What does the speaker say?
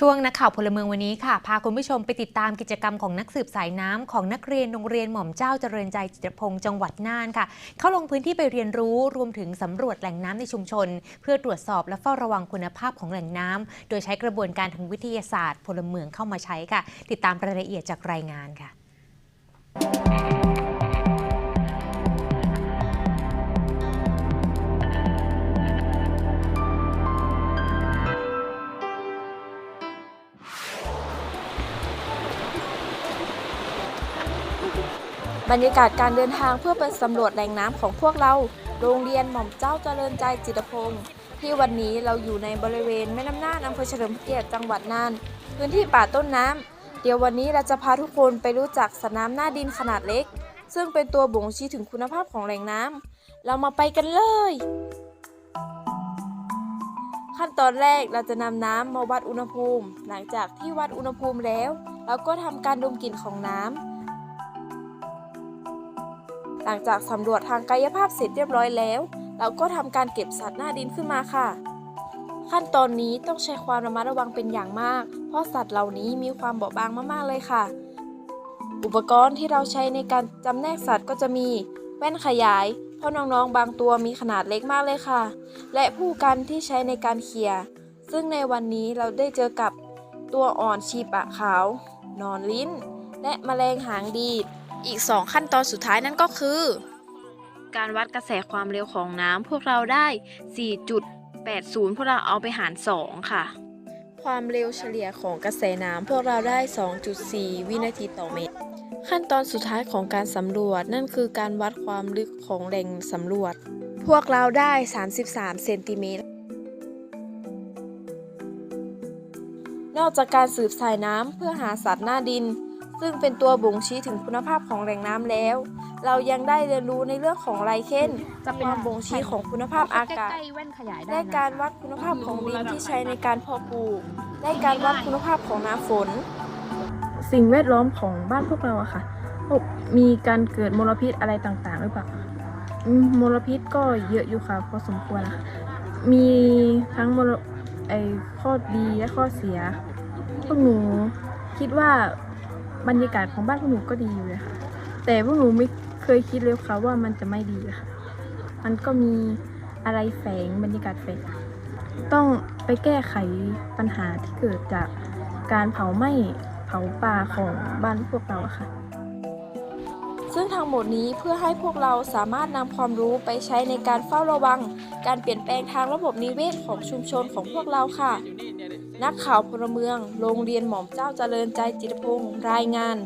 ช่วงนักข่าวพลเมืองวันนี้ค่ะ พาคุณผู้ชมไปติดตามกิจกรรมของนักสืบสายน้ำของนักเรียนโรงเรียนหม่อมเจ้าเจริญใจจิตพงศ์จังหวัดน่านค่ะ เข้าลงพื้นที่ไปเรียนรู้รวมถึงสำรวจแหล่งน้ำในชุมชน เพื่อตรวจสอบและเฝ้าระวังคุณภาพของแหล่งน้ำโดยใช้กระบวนการทางวิทยาศาสตร์ พลเมืองเข้ามาใช้ค่ะ ติดตามรายละเอียดจากรายงานค่ะ บรรยากาศการเดินทางเพื่อไปสำรวจแหล่งน้ำของพวกเรา โรงเรียนหม่อมเจ้าเจริญใจจิตพงศ์ที่วันนี้เราอยู่ในบริเวณแม่น้ำน่านอำเภอเฉลิมพระเกียรติจังหวัดน่าน พื้นที่ป่าต้นน้ำเดี๋ยววันนี้เราจะพาทุกคนไปรู้จักสระน้ำหน้าดินขนาดเล็ก ซึ่งเป็นตัวบ่งชี้ถึงคุณภาพของแหล่งน้ำเรามาไปกันเลย ขั้นตอนแรกเราจะนำน้ำมาวัดอุณหภูมิ หลังจากที่วัดอุณหภูมิแล้ว เราก็ทำการดมกลิ่นของน้ำ หลังจากสำรวจทางกายภาพเสร็จเรียบร้อยแล้ว เราก็ทำการเก็บสัตว์หน้าดินขึ้นมาค่ะ ขั้นตอนนี้ต้องใช้ความระมัดระวังเป็นอย่างมาก เพราะสัตว์เหล่านี้มีความเบาบางมากๆเลยค่ะ อุปกรณ์ที่เราใช้ในการจำแนกสัตว์ก็จะมี แว่นขยาย เพราะน้องๆ บางตัวมีขนาดเล็กมากเลยค่ะ และผู้กันที่ใช้ในการเขี่ยซึ่งในวันนี้เราได้เจอกับตัวอ่อนชีปะขาว นอนลิ้น และแมลงหางดีด อีก 2 ขั้นตอนสุดท้ายนั่นก็คือ การวัดกระแสความเร็วของน้ำพวกเราได้ 4.80 พวกเราเอาไปหาร 2 ค่ะ ความเร็วเฉลี่ยของกระแสน้ำพวกเราได้ 2.4 วินาทีต่อเมตร ขั้นตอนสุดท้ายของการสำรวจนั่นคือการวัดความลึกของแหล่งสำรวจ พวกเราได้ 33 เซนติเมตรนอกจากการสืบสายน้ำเพื่อหาสัตว์หน้าดิน ซึ่งเป็นตัวบ่งชี้ถึงคุณภาพของแหล่งน้ำแล้ว เรายังได้เรียนรู้ในเรื่องของไลเคนความบ่งชี้ของคุณภาพอากาศได้การวัดคุณภาพของดินที่ใช้ในการเพาะปลูกได้การวัดคุณภาพของน้ำฝน สิ่งแวดล้อมของบ้านพวกเราอะค่ะพวกมีการเกิดมลพิษอะไรต่างๆหรือเปล่าอืมมลพิษก็เยอะอยู่ค่ะพอสมควรนะคะมีทั้งมลไอข้อดีและข้อเสียพวกหนูคิดว่า บรรยากาศของบ้านพวกหนูก็ดีอยู่เลยค่ะ แต่พวกหนูไม่เคยคิดเลยค่ะว่ามันจะไม่ดีค่ะ มันก็มีอะไรแฝงบรรยากาศแฝงต้องไปแก้ไขปัญหาที่เกิดจากการเผาไหม้เผาป่าของบ้านพวกเราค่ะ ซึ่งทั้งหมดนี้เพื่อให้พวกเราสามารถนำความรู้ไปใช้ในการเฝ้าระวัง การเปลี่ยนแปลงทางระบบนิเวศของชุมชนของพวกเราค่ะ นักข่าวพลเมือง โรงเรียนหม่อมเจ้าเจริญใจจิตพงศ์รายงาน